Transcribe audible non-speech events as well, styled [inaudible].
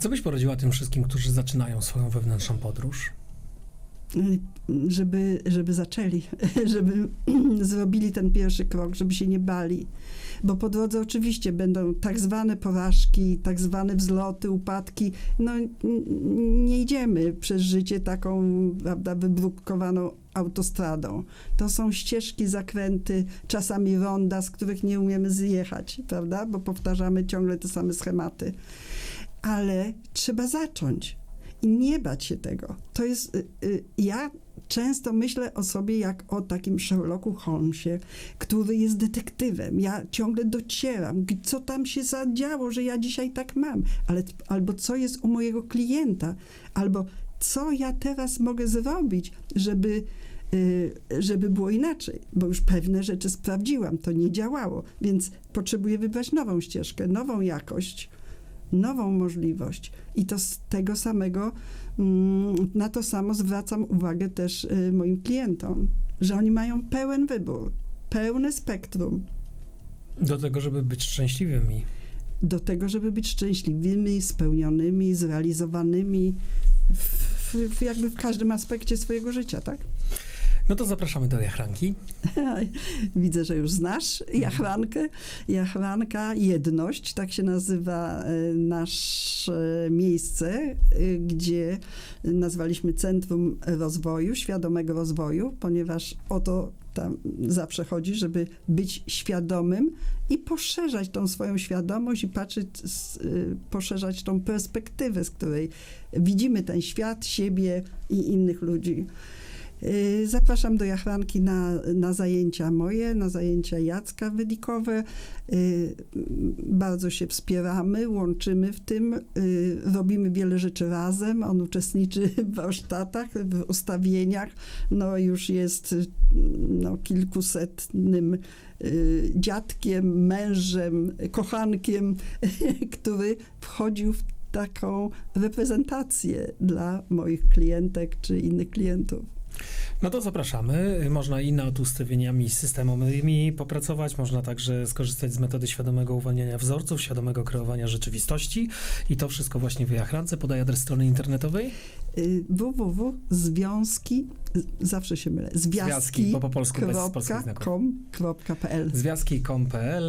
Co byś poradziła tym wszystkim, którzy zaczynają swoją wewnętrzną podróż? żeby, żeby zaczęli, [laughs] żeby [clears throat] zrobili ten pierwszy krok, żeby się nie bali. Bo po drodze oczywiście będą tak zwane porażki, tak zwane wzloty, upadki. No nie idziemy przez życie taką, prawda, wybrukowaną autostradą. To są ścieżki, zakręty, czasami ronda, z których nie umiemy zjechać, prawda, bo powtarzamy ciągle te same schematy. Ale trzeba zacząć i nie bać się tego. To jest, y, y, ja często myślę o sobie jak o takim Sherlocku Holmesie, który jest detektywem. Ja ciągle docieram, co tam się zadziało, że ja dzisiaj tak mam, ale, albo co jest u mojego klienta, albo co ja teraz mogę zrobić, żeby, y, żeby było inaczej, bo już pewne rzeczy sprawdziłam, to nie działało, więc potrzebuję wybrać nową ścieżkę, nową jakość nową możliwość. I to z tego samego, mm, na to samo zwracam uwagę też y, moim klientom, że oni mają pełen wybór, pełne spektrum Do tego, żeby być szczęśliwymi. do tego, żeby być szczęśliwymi, spełnionymi, zrealizowanymi w, w, w jakby w każdym aspekcie swojego życia, tak? No to zapraszamy do Jachranki. [laughs] Widzę, że już znasz Jachrankę. Jachranka Jedność, tak się nazywa e, nasze miejsce, e, gdzie nazwaliśmy Centrum Rozwoju, Świadomego Rozwoju, ponieważ o to tam zawsze chodzi, żeby być świadomym i poszerzać tą swoją świadomość i patrzeć, y, poszerzać tą perspektywę, z której widzimy ten świat, siebie i innych ludzi. Y, Zapraszam do Jachranki na, na zajęcia moje, na zajęcia Jacka Wydikowe. Y, Bardzo się wspieramy, łączymy w tym, y, robimy wiele rzeczy razem. On uczestniczy w warsztatach, w ustawieniach. No już jest no, kilkusetnym dziadkiem, mężem, kochankiem, [laughs] który wchodził w taką reprezentację dla moich klientek czy innych klientów. No to zapraszamy. Można i nad ustawieniami systemowymi popracować, można także skorzystać z metody świadomego uwalniania wzorców, świadomego kreowania rzeczywistości i to wszystko właśnie w Jachrance. Podaj adres strony internetowej. Y, www.związki, zawsze się mylę, Związki, związki, bo po polsku bez polskich znaków. .com.pl Związki.com.pl